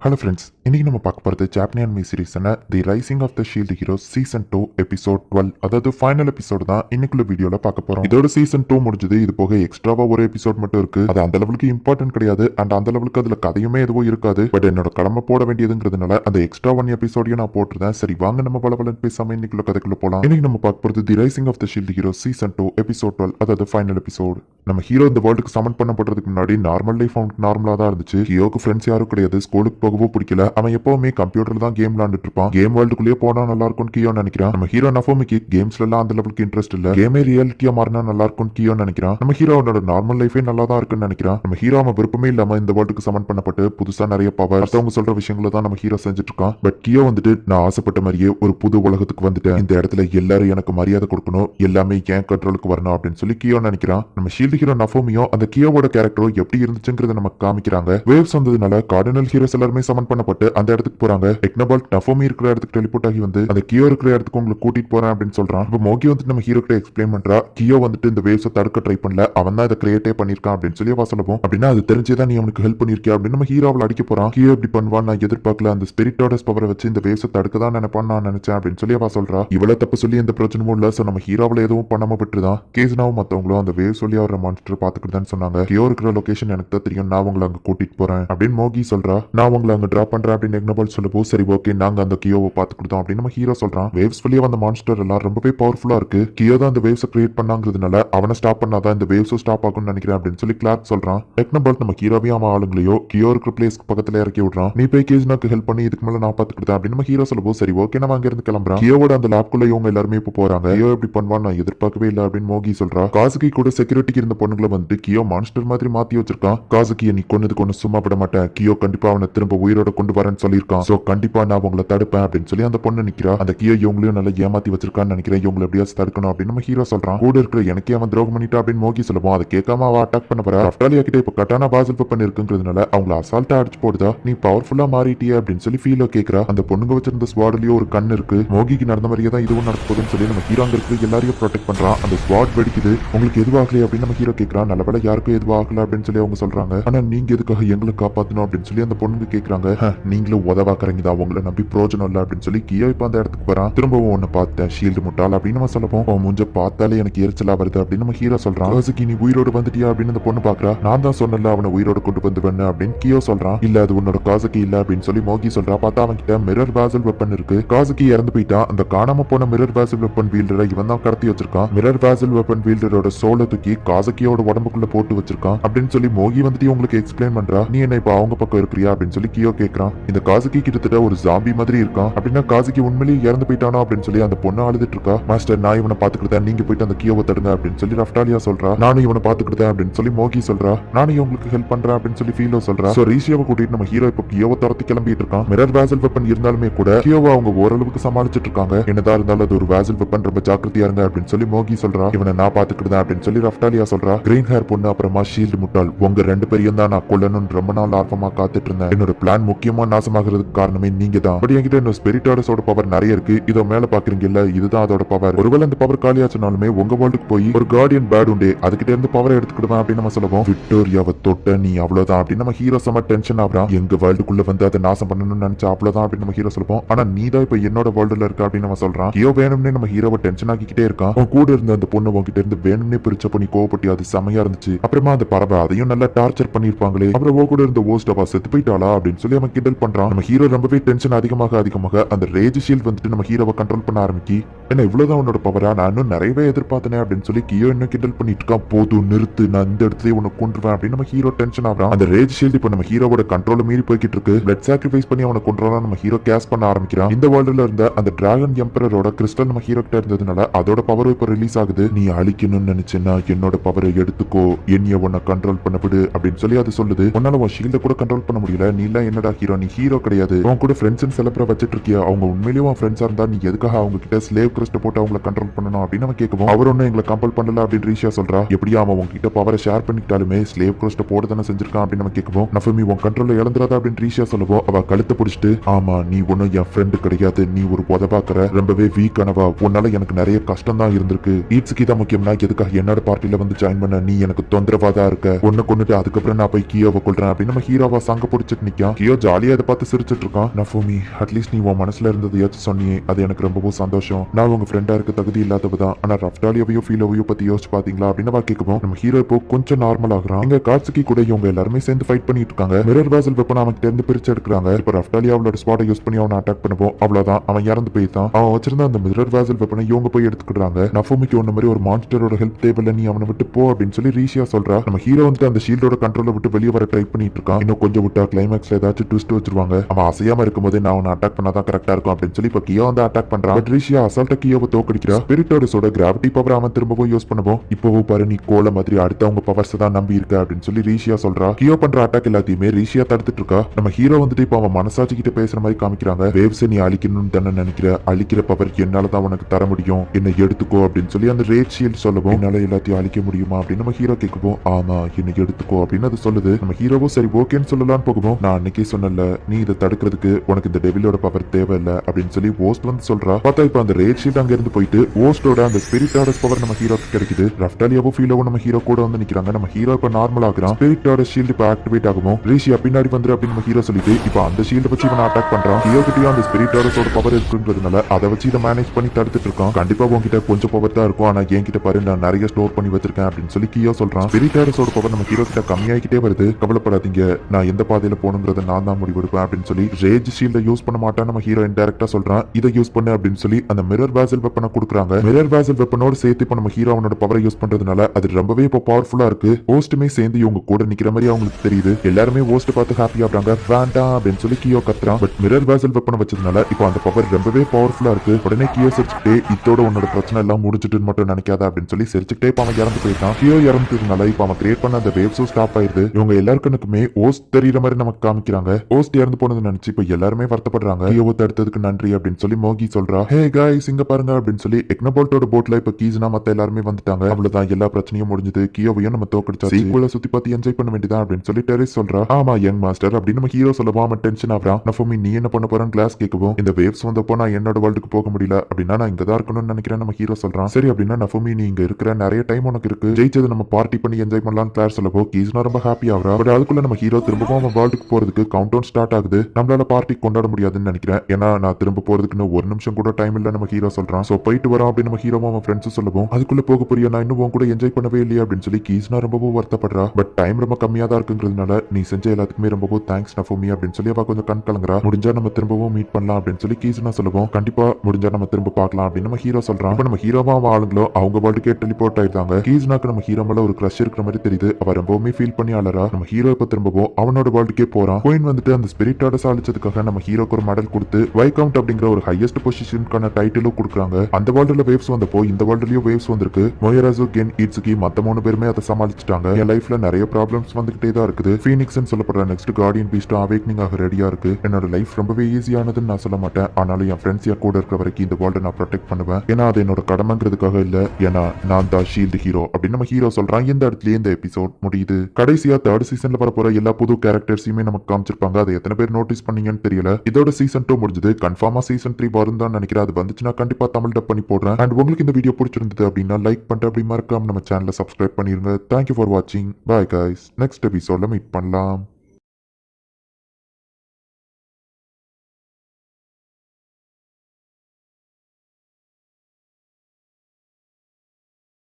Hello friends இன்றைக்கி நம்ம பார்க்க போகிறது ஜாப்பனியன் மீ சீரீஸான the rising of the shield hero season two episode twelve அதாவது ஃபைனல் எபிசோட் தான் இன்னைக்குள்ள வீடியோவில் பார்க்க போகிறோம் இதோட சீசன் டூ முடிஞ்சது. இது போக எக்ஸ்ட்ராவாக ஒரு எபிசோட் மட்டும் இருக்கு. அது அந்த லெவலுக்கு இம்பார்ட்டன்ட் கிடையாது. அண்ட் அந்த லெவலுக்கு அதில் கதையுமே எதுவும் இருக்காது. பட் என்னோட கடமை போட வேண்டியதுங்கிறதுனால அந்த எக்ஸ்ட்ரா ஒன் எபிசோடையும் நான் போட்டுருந்தேன். சரி வாங்க நம்ம பல பலன் பேசாம இன்னைக்குள்ள கதைக்குள்ள போகலாம் இன்னைக்கு நம்ம பார்க்க போகிறது the rising of the shield hero season two episode twelve அதாவது ஃபைனல் எபிசோட் நம்ம ஹீரோ இந்த வேர்ல்டுக்கு சமன் பண்ணப்படுறதுக்கு முன்னாடி நார்மல் லைஃப் அவனுக்கு நார்மலாக தான் இருந்துச்சு. ஹீரோக்கு ஃப்ரெண்ட்ஸ் யாரும் கிடையாது. ஸ்கூலுக்கு போகவோ பிடிக்கல. அவன் எப்பவுமே கம்ப்யூட்டர்ல தான் கேம் விளாண்டுட்டு இருப்பான் கேம் வேர்ல்டுக்குள்ளேயே போனா நல்லா இருக்கும் கியோ நினைக்கிறான். நம்ம ஹீரோ நஃபோமிக்கு கேம்ஸ்ல எல்லாம் அந்த லெவலுக்கு இன்ட்ரெஸ்ட் இல்ல. கேமே ரியாலிட்டியா மாறினா நல்லா இருக்கும் கியோ நினைக்கிறான். நம்ம ஹீரோனோட நார்மல் லைஃபே நல்லா தான் இருக்குன்னு நினைக்கிறான். நம்ம ஹீரோ அவன் விருப்பமே இல்லாம இந்த வேர்ல்டுக்கு சமன் பண்ணப்பட்டு புதுசா நிறைய பவர் அவங்க சொல்ற விஷயங்களை தான் நம்ம ஹீரோ செஞ்சுட்டு இருக்கான் பட் கியோ வந்துட்டு நான் ஆசைப்பட்ட மாதிரியே ஒரு புது உலகத்துக்கு வந்துட்டேன். இந்த இடத்துல எல்லாரும் எனக்கு மரியாதை கொடுக்கணும். எல்லாமே ஏன் கண்ட்ரோலுக்கு வரணும்? அப்படின்னு சொல்லி கியோ நினைக்கிறான். நம்ம ஷீல்டு ஹீரோ நஃபோமியும் அந்த கியோவோட கேரக்டரும் எப்படி இருந்துச்சுங்கிறத நமக்கு காமிக்கிறாங்க. வேவ்ஸ் வந்ததுனால கார்டினல் ஹீரோஸ் எல்லாருமே சமன் பண்ணப்பட்டு அந்த இடத்துக்கு போறாங்க. டெக்னபால்ட் நஃபோமி இருக்கிற இடத்துக்கு டெலிபோர்ட் ஆகி வந்து அந்த கியோ இருக்கிற இடத்துக்கு உங்களுக்கு கூட்டிட்டு போறேன் அப்படின்னு சொல்றான். இப்போ மோகி வந்துட்டு நம்ம ஹீரோ கிட்ட எக்ஸ்பிளைன் பண்றா. கியோ வந்துட்டு இந்த வேவ்ஸை தடுக்க ட்ரை பண்ணல. அவன் தான் இதை கிரியேட்டே பண்ணிருக்கான் அப்படின்னு சொல்லி அவ சொல்லவும். அப்படின்னா அது தெரிஞ்சுதான் நீ அவனுக்கு ஹெல்ப் பண்ணிருக்கியா அப்படின்னு நம்ம ஹீரோவில் அடிக்க போறான். கியோ இப்படி பண்ணுவான் நான் எதிர்பார்க்கல. அந்த ஸ்பிரிட்டோட பவரை வச்சு இந்த வேவ்ஸை தடுக்க தான் நினைப்பான் நான் நினைச்சேன் அப்படின்னு சொல்லி அவ சொல்றா. இவ்வளவு தப்பு சொல்லி எந்த பிரச்சனையும் இல்ல. சோ நம்ம ஹீரோவில் எதுவும் பண்ணாம விட்டுருதான். கேஸ்னாவும் மத்தவங்களும் அந்த வேவ் சொல்லி அவர பாத்துக்கிட்டு தான் சொன்னாங்க. கியோ இருக்கிற லொகேஷன் எனக்கு தான் தெரியும். நான் உங்களை அங்க கூட்டிட்டு போறேன் அப்படின்னு மோகி சொல்றா. நான் உங்களை உங்களை அங்க டிராப் பண்றேன் அப்படின்னு எக்னபால் சொல்லப்போ சரி ஓகே நாங்க அந்த கியோவை பார்த்து கொடுத்தோம். அப்படின்னு நம்ம ஹீரோ சொல்றான். வேவ்ஸ் வழியா வந்த மான்ஸ்டர் எல்லாம் ரொம்பவே பவர்ஃபுல்லா இருக்கு. கியோ தான் அந்த வேவ்ஸை கிரியேட் பண்ணாங்கிறதுனால அவனை ஸ்டாப் பண்ணாதான் இந்த வேவ்ஸும் ஸ்டாப் ஆகும்னு நினைக்கிறேன் அப்படின்னு சொல்லி கிளார்க் சொல்றான். எக்னபால் நம்ம ஹீரோவையும் அவன் ஆளுங்களையோ கியோ இருக்கிற பிளேஸ்க்கு பக்கத்துல இறக்கி விடுறான். நீ போய் கேஜ்னாக்கு ஹெல்ப் பண்ணி இதுக்கு மேல நான் பார்த்து கொடுத்தேன். அப்படின்னு நம்ம ஹீரோ சொல்லப்போ சரி ஓகே நம்ம அங்க இருந்து கிளம்புறான் கியோவோட அந்த லேப்குள்ள இவங்க எல்லாருமே இப்போ போறாங்க. கியோ எப்படி பண்ணுவான் நான் எதிர்பார்க்கவே இல்லை அப்படின்னு மோகி சொல்றா. காசுக்கு கூட செக்யூரிட்டிக்கு இருந்த பொண்ணுங்களை வந்து கியோ மான்ஸ்டர் மாதிரி மாத்தி வச்சிருக்கான். காசுக்கு நீ கொன்னதுக்கு ஒன்று சும்மா விட மாட்டேன். கியோ கண்டிப்பா அவனை திரும்ப உயிரோட கொண்டு வரேன்னு சொல்லியிருக்கான். சோ கண்டிப்பா நான் உங்களை தடுப்பேன் அப்படின்னு சொல்லி அந்த பொண்ணு நிக்கிறா. அந்த கியோ இவங்களையும் நல்லா ஏமாத்தி வச்சிருக்கான்னு நினைக்கிறேன். இவங்களை எப்படியாச்சும் தடுக்கணும் அப்படின்னு நம்ம ஹீரோ சொல்றான். கூட இருக்கிற எனக்கே அவன் துரோகம் பண்ணிட்டா அப்படின்னு மோகி சொல்லுவோம் அதை கேட்காம அவ அட்டாக் பண்ண போறா. அஃப்டாலியா கிட்ட இப்ப கட்டான பாசல் பண்ணி இருக்குங்கிறதுனால அவங்கள அசால்ட்டா அடிச்சு போடுதா? நீ பவர்ஃபுல்லா மாறிட்டியே அப்படின்னு சொல்லி ஃபீலோ கேக்குறா. அந்த பொண்ணுங்க வச்சிருந்த ஸ்வாட்லயோ ஒரு கண் இருக்கு. மோகிக்கு நடந்த மாதிரியே தான் இதுவும் நடக்க போகுதுன்னு சொல்லி நம்ம ஹீரோ அங்க இருக்கிற எல்லாரையும் ப்ரொடெக்ட் பண்றான். அந்த ஸ்வாட் வெடிக்குது. உங்களுக்கு எதுவாகலையே அப்படின்னு நம்ம ஹீரோ கேக்குறான். நல்லவேளை யாருக்கும் எதுவாகல அப்படின்னு சொல்லி அவங்க சொல்றாங்க. ஆனா நீங்க எதுக்காக எங்களை காப்பாத்தணும் அப்படின்னு சொல்லி அந்த பொண்ணுங்க கேக்குறாங்க நினைக்கிறாங்க நீங்களும் உதவாக்குறீங்க தான் உங்களை நம்பி பிரோஜனம் இல்லை அப்படின்னு சொல்லி கியோ இப்போ அந்த இடத்துக்கு போறான் திரும்பவும் ஒன்னு பார்த்தேன் ஷீல்டு முட்டாள் அப்படின்னு நம்ம சொல்லப்போம் அவன் முஞ்ச பார்த்தாலே எனக்கு எரிச்சலா வருது அப்படின்னு நம்ம ஹீரோ சொல்றான். "காசுகி, நீ உயிரோடு வந்துட்டியா அப்படின்னு அந்த பொண்ணு பாக்குறா நான் தான் சொன்னல அவனை உயிரோடு கொண்டு வந்து வேணு அப்படின்னு கியோ சொல்றான். இல்ல அது உன்னோட காசுக்கு இல்ல அப்படின்னு சொல்லி மோகி சொல்றா. பார்த்தா அவன் கிட்ட மிரர் வாசல் வெப்பன் இருக்கு. காசுக்கு இறந்து போயிட்டான். அந்த காணாம போன மிரர் வாசல் வெப்பன் வீல்டரை இவன் தான் கடத்தி வச்சிருக்கான். மிரர் வாசல் வெப்பன் வீல்டரோட சோலை தூக்கி காசுக்கியோட உடம்புக்குள்ள போட்டு வச்சிருக்கான் அப்படின்னு சொல்லி மோகி வந்துட்டு உங்களுக்கு எக்ஸ்பிளைன் பண்றா. நீ என்ன இப்ப அவங்க பக்கம் இருக்கிறியா அப்படின்னு சொல்லி கியோ கேக்குறான். இந்த காசுக்கி கிட்டத்தட்ட ஒரு ஜாம்பி மாதிரி இருக்கான். அப்படின்னா காசுக்கி உண்மையிலேயே இறந்து போயிட்டானோ அப்படின்னு சொல்லி அந்த பொண்ணு அழுதுட்டு இருக்கா. மாஸ்டர் நான் இவனை பாத்துக்கிட்டேன் நீங்க போயிட்டு அந்த கியோவை தடுங்க அப்படின்னு சொல்லி ரஃப்டாலியா சொல்றா. நானும் இவனை பாத்துக்கிட்டேன் அப்படின்னு சொல்லி மோகி சொல்றா. நானும் இவங்களுக்கு ஹெல்ப் பண்றேன் அப்படின்னு சொல்லி ஃபீலோ சொல்றா. சோ ரீஷியாவை கூட்டிட்டு நம்ம ஹீரோ இப்போ கியோவை துரத்தி கிளம்பிட்டு இருக்கான். மிரர் வேசல் வெப்பன் இருந்தாலுமே கூட கியோவை அவங்க ஓரளவுக்கு சமாளிச்சிட்டு இருக்காங்க. என்னதான் இருந்தாலும் அது ஒரு வேசல் வெப்பன் ரொம்ப ஜாக்கிரதையா இருங்க அப்படின்னு சொல்லி மோகி சொல்றா. இவனை நான் பாத்துக்கிட்டேன் அப்படின்னு சொல்லி ரஃப்டாலியா சொல்றா. கிரீன் ஹேர் பொண்ணு அப்புறமா ஷீல்டு முட்டாள். உங்க ரெண்டு பேரையும் தான் நான் கொல்லணும்னு ரொம்ப நாள் ஆர்வமா காத்துட்டு இருந்தேன். என்னோட பிளான் முக்கியமா நாசமாகிறதுக்கு காரணமே நீங்க தான் பட் என்கிட்ட இன்னும் ஸ்பிரிட்டாடஸோட பவர் நிறைய இருக்கு. இதோ மேல பாக்குறீங்கல்ல இதுதான் அதோட பவர் ஒருவேளை அந்த பவர் காலியாச்சுனாலுமே உங்க வேர்ல்டுக்கு போய் ஒரு கார்டியன் பேட் உண்டு அதுகிட்ட இருந்து பவரை எடுத்துக்கிடுவேன் அப்படின்னு நம்ம சொல்லுவோம். விக்டோரியாவை தொட்ட நீ அவ்வளவுதான் அப்படின்னு நம்ம ஹீரோ செம்ம டென்ஷன் ஆகுறான். எங்க வேர்ல்டுக்குள்ள வந்து அதை நாசம் பண்ணணும்னு நினைச்சா அவ்வளவுதான் அப்படின்னு நம்ம ஹீரோ சொல்லுவோம். ஆனா நீ தான் இப்ப என்னோட வேர்ல்டுல இருக்க அப்படின்னு நம்ம சொல்றான். ஐயோ வேணும்னே நம்ம ஹீரோவை டென்ஷன் ஆக்கிக்கிட்டே இருக்கான். அவன் கூட இருந்த அந்த பொண்ணு உங்ககிட்ட இருந்து வேணும்னே பிரிச்சப்ப நீ கோவப்பட்டி அது செமையா இருந்துச்சு. அப்புறமா அந்த பறவை அதையும் நல்லா டார்ச்சர் பண்ணிருப்பாங்களே அப்புறம் ஓ கூட இருந்த ஓஸ்ட் அவ செத்து போயிட்டாளா அப்படின்னு சொல்லி அவன் கிண்டல் பண்றான். நம்ம ஹீரோ ரொம்பவே டென்ஷன் அதிகமாக அதிகமாக அந்த ரேஜ் ஷீல்ட் வந்துட்டு நம்ம ஹீரோவை கண்ட்ரோல் பண்ண ஆரம்பிக்கி என்ன இவ்வளவுதான் உன்னோட பவரா நான் இன்னும் நிறையவே எதிர்பார்த்தனே அப்படின்னு சொல்லி கியோ இன்னும் கிண்டல் பண்ணிட்டு இருக்கான். போதும் நிறுத்து நான் இந்த இடத்துல உன்னை கொண்டுருவேன் அப்படின்னு நம்ம ஹீரோ டென்ஷன் ஆகிறான். அந்த ரேஜ் ஷீல்ட் இப்போ நம்ம ஹீரோவோட கண்ட்ரோல மீறி போய்கிட்டு இருக்கு. பிளட் சாக்ரிஃபைஸ் பண்ணி அவனை கொண்டுறா நம்ம ஹீரோ கேஸ் பண்ண ஆரம்பிக்கிறான். இந்த வேர்ல்டுல இருந்த அந்த டிராகன் எம்பரரோட கிறிஸ்டல் நம்ம ஹீரோ கிட்ட இருந்ததுனால அதோட பவர் இப்போ ரிலீஸ் ஆகுது. நீ அழிக்கணும்னு நினைச்சேன்னா என்னோட பவரை எடுத்துக்கோ. என்னைய உன்னை கண்ட்ரோல் பண்ண விடு அப்படின்னு சொல்லி அது சொல்லுது. உன்னால உன் ஷீல்ட கூட கண்ட்ரோல் பண்ண முடியல. நீ எல்லாம் என்னடா ஹீரோ நீ ஹீரோ கிடையாது. உன் கூட ஃப்ரெண்ட்ஸ் சில வச்சுட்டு வச்சிட்டு இருக்கியா அவங்க உண்மையிலேயே உன் ஃப்ரெண்ட்ஸா இருந்தா நீ எதுக்காக அவங்க கிட்ட ஸ்லேவ் கிரஸ்ட் போட்டு அவங்கள கண்ட்ரோல் பண்ணணும் அப்படின்னு நம்ம கேட்கவும் அவர் ஒன்னும் எங்களை கம்பல் பண்ணல அப்படின்னு ரீஷா சொல்றா. எப்படியா அவன் உங்ககிட்ட பவரை ஷேர் பண்ணிக்கிட்டாலுமே ஸ்லேவ் கிரஸ்ட் போட தானே செஞ்சிருக்கான் அப்படின்னு நம்ம கேட்கவும் நஃபமி உன் கண்ட்ரோல் இழந்துடாத அப்படின்னு ரீஷா சொல்லுவோம் அவ கழுத்தை பிடிச்சிட்டு ஆமா நீ ஒன்னும் என் ஃப்ரெண்டு கிடையாது நீ ஒரு உதவாக்குற ரொம்பவே வீக் ஆனவா உன்னால எனக்கு நிறைய கஷ்டம் தான் இருந்திருக்கு. ஈட்ஸுக்கு தான் முக்கியம்னா எதுக்காக என்னோட பார்ட்டில வந்து ஜாயின் பண்ண நீ எனக்கு தொந்தரவா தான் இருக்க. ஒன்னு கொண்டுட்டு அதுக்கப்புறம் நான் போய் கீயோவை கொள்றேன் அப்படின்னு நம்ம ஹீரோவா சங்க பிடிச்சிட்டு நிக்க. நிக்கான் கியோ ஜாலியா அதை பார்த்து சிரிச்சிட்டு இருக்கான் நஃபோமி அட்லீஸ்ட் நீ உன் மனசுல இருந்ததையாச்சும் சொன்னியே. அது எனக்கு ரொம்பவும் சந்தோஷம். நான் உங்க ஃப்ரெண்டா இருக்க தகுதி இல்லாதவ தான். ஆனா ரஃப்டாலியவையோ ஃபீலோவையோ பத்தி யோசிச்சு பாத்தீங்களா? அப்படின்னு அவ கேட்கவும் நம்ம ஹீரோ இப்போ கொஞ்சம் நார்மல் ஆகுறான். இங்க காட்சிக்கு கூட இவங்க எல்லாருமே சேர்ந்து ஃபைட் பண்ணிட்டு இருக்காங்க. மிரர் வாசல் வெப்பன் அவன் கிட்ட இருந்து பிரிச்சு எடுக்கிறாங்க. இப்ப ரஃப்டாலி அவளோட ஸ்பாட்டை யூஸ் பண்ணி அவனை அட்டாக் பண்ணுவோம். அவ்வளவுதான். அவன் இறந்து போயிட்டான். அவன் வச்சிருந்த அந்த மிரர் வாசல் வெப்பனை இவங்க போய் எடுத்துக்கிறாங்க நஃபோமிக்கு ஒண்ணு மாதிரி ஒரு மான்ஸ்டரோட ஹெல்ப் தேவையில்ல நீ அவனை விட்டு போ அப்படின்னு சொல்லி ரீஷியா சொல்றா. நம்ம ஹீரோ வந்து அந்த ஷீல்டோட கண்ட்ரோல விட்டு வெளியே வர ட்ரை பண்ணிட்டு இருக்கான். இன்னும் கொஞ்சம் விட்டா கிளைமேக்ஸ்ல ஏதாச்சும் ட்விஸ்ட் வச்சிருவாங்க. அவன் அசையாம இருக்கும்போது நான் அவனை அட்டாக் பண்ணாதான் கரெக்டா இருக்கும் அப்படின்னு சொல்லி இப்ப கியோ வந்து அட்டாக் பண்றான். பட் ரீஷியா அசால்ட்டா கியோவை தோக்கடிக்கிறா. ஸ்பிரிட்டோட கிராவிட்டி பவர் அவன் திரும்பவும் யூஸ் பண்ணுவோம் இப்போவும் பாரு நீ கோல மாதிரி அடுத்தவங்க பவர்ஸ் தான் நம்பி இருக்க அப்படின்னு சொல்லி ரீஷியா சொல்றா. கியோ பண்ற அட்டாக் எல்லாத்தையுமே ரீஷியா தடுத்துட்டு இருக்கா. நம்ம ஹீரோ வந்துட்டு இப்போ அவன் மனசாட்சி கிட்ட பேசுற மாதிரி காமிக்கிறாங்க. வேவ்ஸ் நீ அழிக்கணும்னு தானே நினைக்கிற. அழிக்கிற பவர் என்னால தான் உனக்கு தர முடியும். என்னை எடுத்துக்கோ அப்படின்னு சொல்லி அந்த ரேட் ஷீல்ட் சொல்லவும் என்னால எல்லாத்தையும் அழிக்க முடியுமா? அப்படின்னு நம்ம ஹீரோ கேட்கவும் ஆமா என்னை எடுத்துக்கோ அப்படின்னு அது சொல்லுது. நம்ம ஹீரோவும் சரி ஓகேன்னு சொல்லலாம்னு போகவும் நான் அன்னைக்கே சொன்னல நீ இதை தடுக்கிறதுக்கு உனக்கு இந்த டெவிலோட பவர் தேவையில்ல அப்படின்னு சொல்லி ஓஸ்ட் வந்து சொல்றா. பார்த்தா இப்போ அந்த ரேட் ஷீல்ட் அங்க இருந்து போயிட்டு ஓஸ்டோட அந்த ஸ்பிரிட்டோட பவர் நம்ம ஹீரோக்கு கிடைக்குது. ரஃப்டாலியாவும் ஃபீலோவும் நம்ம ஹீரோ கூட வந்து நிக்கிறாங்க. நம்ம ஹீரோ இப்போ நார்மல் ஆகுறான். ஸ்பிரிட்டோட ஷீல்ட் இப்போ ஆக்டிவேட் ஆகும்? ரீஷியா பின்னாடி வந்துரு அப்படின்னு நம்ம ஹீரோ சொல்லிட்டு இப்போ அந்த ஷீல்டை வச்சு இவன் அட்டாக் பண்றான். ஹீரோ கிட்டயும் அந்த ஸ்பிரிட்டோட பவர் இருக்குன்றதுனால அதை வச்சு இதை மேனேஜ் பண்ணி தடுத்துட்டு இருக்கான். கண்டிப்பா உங்ககிட்ட கொஞ்சம் பவர் தான் இருக்கும். ஆனா என்கிட்ட பாரு நான் நிறைய ஸ்டோர் பண்ணி வச்சிருக்கேன் அப்படின்னு சொல்லி கியோ சொல்றான். ஸ்பிரிட்டோட பவர் நம்ம ஹீரோ கிட்ட கம்மியாகிட்டே வருது. கவலைப்படாதீங்க. நான் எந்த பாதையில போகணுங்கிறது நான் தான் முடிவெடுப்பேன் அப்படின்னு சொல்லி ரேஜ் ஷீல்ட யூஸ் பண்ண மாட்டான் நம்ம ஹீரோ இன்டெரக்டா சொல்றான். இதை யூஸ் பண்ணு அப்படின்னு சொல்லி அந்த மிரர் வேசல் வெப்பனை கொடுக்குறாங்க. மிரர் வேசல் வெப்பனோட சேர்த்து இப்போ நம்ம ஹீரோ அவனோட பவரை யூஸ் பண்றதுனால அது ரொம்பவே இப்போ பவர்ஃபுல்லா இருக்கு. ஓஸ்ட்டுமே சேர்ந்து இவங்க கூட நிக்கிற மாதிரி அவங்களுக்கு தெரியுது. எல்லாருமே ஓஸ்ட் பார்த்து ஹாப்பி ஆகுறாங்க. வேண்டாம் அப்படின்னு சொல்லி கியோ கத்துறான். பட் மிரர் வேசல் வெப்பனை வச்சதுனால இப்போ அந்த பவர் ரொம்பவே பவர்ஃபுல்லா இருக்கு. உடனே கியோ சிரிச்சுக்கிட்டே இதோட உன்னோட பிரச்சனை எல்லாம் முடிச்சுட்டு மட்டும் நினைக்காத அப்படின்னு சொல்லி சிரிச்சுட்டே இப்போ அவன் இறந்து போயிட்டான். கியோ இறந்துனால இப்போ அவன் கிரியேட் பண்ண அந்த வேவ்ஸும் ஸ்டாப் ஆயிருது. இவங்க எல்லாருக்குமே ஓஸ்ட் தெரியுற மாதிரி நமக்கு காமிக்கிறாங்க ஓஸ்ட் இறந்து போனது நினைச்சு இப்போ எல்லாருமே வருத்தப்படுறாங்க. கியோவை தடுத்ததுக்கு நன்றி அப்படின்னு சொல்லி மோகி சொல்றா. ஹே காய்ஸ் இங்க பாருங்க அப்படின்னு சொல்லி எக்னபோல்ட்டோட போட்ல இப்ப கீஸ்னா மத்த எல்லாருமே வந்துட்டாங்க. அவ்வளவுதான் எல்லா பிரச்சனையும் முடிஞ்சது. கியோவையும் நம்ம தோக்கடிச்சா சீக்குவல சுத்தி பார்த்து என்ஜாய் பண்ண வேண்டியதா அப்படின்னு சொல்லி டெரிஸ் சொல்றா. ஆமா யங் மாஸ்டர் அப்படின்னு நம்ம ஹீரோ சொல்லவும் அவன் டென்ஷன் ஆகிறான் நஃபோமி நீ என்ன பண்ண போறான்னு கிளாஸ் கேட்கவும் இந்த வேவ்ஸ் வந்தப்போ நான் என்னோட வேர்ல்டுக்கு போக முடியல. அப்படின்னா நான் இங்க தான் இருக்கணும்னு நினைக்கிறேன் நம்ம ஹீரோ சொல்றான். சரி அப்படின்னா நஃபோமி நீ இங்க இருக்கிற நிறைய டைம் உனக்கு இருக்கு. ஜெயிச்சது நம்ம பார்ட்டி பண்ணி என்ஜாய் பண்ணலாம் கிளாஸ் சொல்லவோ கீஸ்னா ரொம்ப ஹாப்பி ஆகிறா. பட் அதுக்குள்ள நம்ம ஹீரோ திரும்பவும் அவன் வேர்ல்டுக்கு போறதுக்கு கவுண்ட் டவுன் ஸ்டார்ட் ஆகுது. நம்மளால பார்ட்டி கொண்டாட முடியாதுன்னு நினைக்கிறேன். ஏன்னா நான் திரும்ப போறதுக்குன்னு ஒரு நிமிஷம் கூட டைம் இல்ல நம்ம ஹீரோ சொல்றான். சோ போயிட்டு வரோம் அப்படின்னு நம்ம ஹீரோவும் அவன் ஃப்ரெண்ட்ஸும் சொல்லுவோம் அதுக்குள்ள போக போறியா? நான் இன்னும் கூட என்ஜாய் பண்ணவே இல்லையா அப்படின்னு சொல்லி கீஸ்னா ரொம்பவும் வருத்தப்படுறா. பட் டைம் ரொம்ப கம்மியா தான் இருக்குங்கிறதுனால நீ செஞ்ச எல்லாத்துக்குமே ரொம்பவும் தேங்க்ஸ் நஃபோமி அப்படின்னு சொல்லி அவ கொஞ்சம் கண் கலங்குறா. முடிஞ்சா நம்ம திரும்பவும் மீட் பண்ணலாம் அப்படின்னு சொல்லி கீஸ்னா சொல்லுவோம் கண்டிப்பா முடிஞ்சா நம்ம திரும்ப பார்க்கலாம் அப்படின்னு நம்ம ஹீரோ சொல்றான். இப்ப நம்ம ஹீரோவா ஆளுங்களோ அவங்க வாழ்க்கை டெலிபோர்ட் ஆயிருந்தாங்க கீஸ்னாக்கு நம்ம ஹீரோ மேல ஒரு க்ரஷ் இருக்கிற மாதிரி தெரியுது. அவ ரொம்பவுமே ஃபீல் பண்ணி ஆளரா நம்ம ஹீரோ இப்ப திரும்பவும் அவனோட வாழ்க்கைக்கே போறான். கோயின் வந்துட்டு அந்த ஸ்பிரிட்டோட சாதிச்சதுக்காக நம்ம ஹீரோக்கு ஒரு மெடல் கொடுத்து வைகவுண்ட் அப்படிங்கிற ஒரு ஹையஸ்ட் பொசிஷனுக்கான டைட்டிலும் கொடுக்குறாங்க. அந்த வேர்ல்டுல வேவ்ஸ் வந்தப்போ இந்த வேர்ல்டுலயும் வேவ்ஸ் வந்திருக்கு. மொயராசு கென் இட்ஸுகி மத்த மூணு பேருமே அதை சமாளிச்சிட்டாங்க. என் லைஃப்ல நிறைய ப்ராப்ளம்ஸ் வந்துகிட்டே தான் இருக்குது. ஃபீனிக்ஸ்னு சொல்லப்படுற நெக்ஸ்ட் கார்டியன் பீஸ்டும் அவேக்னிங் ஆக ரெடியா இருக்கு. என்னோட லைஃப் ரொம்பவே ஈஸியானதுன்னு நான் சொல்ல மாட்டேன். ஆனாலும் என் ஃப்ரெண்ட்ஸ் என் கூட இருக்கிற வரைக்கும் இந்த வேர்ல்டை நான் ப்ரொடெக்ட் பண்ணுவேன். ஏன்னா அது என்னோட கடமைங்கிறதுக்காக இல்ல. ஏன்னா நான் தான் ஷீல்டு ஹீரோ அப்படின்னு நம்ம ஹீரோ சொல்றான் இந்த இடத்துலயே இந்த எபிசோட் முடியுது. கடைசியா தேர்ட் சீசன்ல வரப்போற எல்லா புது கேரக்டர்ஸையுமே நமக்கு காமிச்சிருப்பாங்க அதை எத்தனை பேர் நோட்டீஸ் பண்ணீங்கன்னு தெரியல. இதோட சீசன் டூ முடிஞ்சது. கன்ஃபார்மா சீசன் த்ரீ வரும் தான் நினைக்கிறேன். அது வந்துச்சுன்னா கண்டிப்பா தமிழ் டப் பண்ணி போடுறேன். அண்ட் உங்களுக்கு இந்த வீடியோ பிடிச்சிருந்தது அப்படின்னா லைக் பண்ணிட்டு அப்படி மறக்காம நம்ம சேனலை சப்ஸ்கிரைப் பண்ணிருங்க. தேங்க்யூ ஃபார் வாட்சிங் பாய் கைஸ் நெக்ஸ்ட் எபிசோட மீட் பண்ணலாம்.